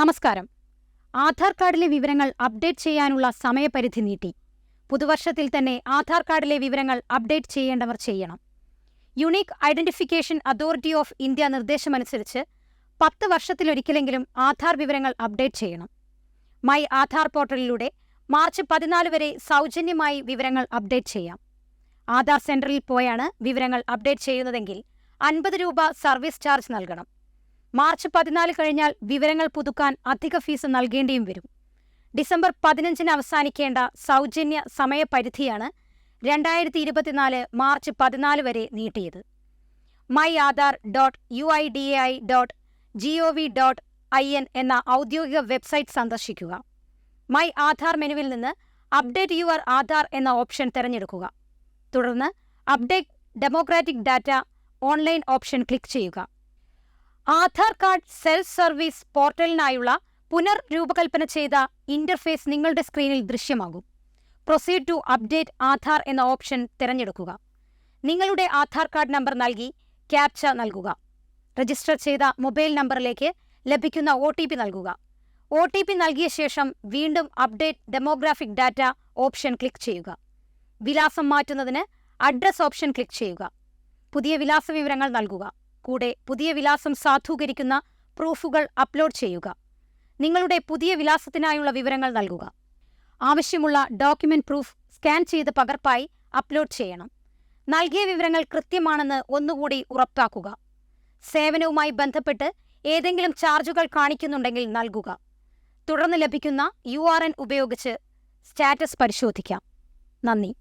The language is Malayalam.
നമസ്കാരം. ആധാർ കാർഡിലെ വിവരങ്ങൾ അപ്ഡേറ്റ് ചെയ്യാനുള്ള സമയപരിധി നീട്ടി. പുതുവർഷത്തിൽ തന്നെ ആധാർ കാർഡിലെ വിവരങ്ങൾ അപ്ഡേറ്റ് ചെയ്യേണ്ടവർ ചെയ്യണം. Unique identification authority of India നിർദ്ദേശമനുസരിച്ച് പത്ത് വർഷത്തിലൊരിക്കലെങ്കിലും ആധാർ വിവരങ്ങൾ അപ്ഡേറ്റ് ചെയ്യണം. മൈ ആധാർ പോർട്ടലിലൂടെ മാർച്ച് പതിനാല് വരെ സൗജന്യമായി വിവരങ്ങൾ അപ്ഡേറ്റ് ചെയ്യാം. ആധാർ സെന്ററിൽ പോയാണ് വിവരങ്ങൾ അപ്ഡേറ്റ് ചെയ്യുന്നതെങ്കിൽ അൻപത് രൂപ സർവീസ് ചാർജ് നൽകണം. മാർച്ച് പതിനാല് കഴിഞ്ഞാൽ വിവരങ്ങൾ പുതുക്കാൻ അധിക ഫീസ് നൽകേണ്ടിയും വരും. ഡിസംബർ പതിനഞ്ചിന് അവസാനിക്കേണ്ട സൗജന്യ സമയപരിധിയാണ് രണ്ടായിരത്തി ഇരുപത്തിനാല് മാർച്ച് പതിനാല് വരെ നീട്ടിയത്. My Aadhaar dot U I D A I dot G O V dot I N എന്ന ഔദ്യോഗിക വെബ്സൈറ്റ് സന്ദർശിക്കുക. മൈ ആധാർ മെനുവിൽ നിന്ന് അപ്ഡേറ്റ് യുവർ ആധാർ എന്ന ഓപ്ഷൻ തിരഞ്ഞെടുക്കുക. തുടർന്ന് update democratic data online option click ചെയ്യുക. ആധാർ കാർഡ് സെൽഫ് സർവീസ് പോർട്ടലിനായുള്ള പുനർരൂപകൽപ്പന ചെയ്ത ഇന്റർഫേസ് നിങ്ങളുടെ സ്ക്രീനിൽ ദൃശ്യമാകും. പ്രൊസീഡ് ടു അപ്ഡേറ്റ് ആധാർ എന്ന ഓപ്ഷൻ തിരഞ്ഞെടുക്കുക. നിങ്ങളുടെ ആധാർ കാർഡ് നമ്പർ നൽകി ക്യാപ്ച നൽകുക. രജിസ്റ്റർ ചെയ്ത മൊബൈൽ നമ്പറിലേക്ക് ലഭിക്കുന്ന ഒ ടി പി നൽകുക. ഒ ടി പി നൽകിയ ശേഷം വീണ്ടും update demographic data option click ചെയ്യുക. വിലാസം മാറ്റുന്നതിന് അഡ്രസ് ഓപ്ഷൻ ക്ലിക്ക് ചെയ്യുക. പുതിയ വിലാസ വിവരങ്ങൾ നൽകുക. കൂടെ പുതിയ വിലാസം സാധൂകരിക്കുന്ന പ്രൂഫുകൾ അപ്ലോഡ് ചെയ്യുക. നിങ്ങളുടെ പുതിയ വിലാസത്തിനായുള്ള വിവരങ്ങൾ നൽകുക. ആവശ്യമുള്ള ഡോക്യുമെന്റ് പ്രൂഫ് സ്കാൻ ചെയ്ത് പകർപ്പായി അപ്ലോഡ് ചെയ്യണം. നൽകിയ വിവരങ്ങൾ കൃത്യമാണെന്ന് ഒന്നുകൂടി ഉറപ്പാക്കുക. സേവനവുമായി ബന്ധപ്പെട്ട് ഏതെങ്കിലും ചാർജുകൾ കാണിക്കുന്നുണ്ടെങ്കിൽ നൽകുക. തുടർന്ന് ലഭിക്കുന്ന യു ഉപയോഗിച്ച് സ്റ്റാറ്റസ് പരിശോധിക്കാം. നന്ദി.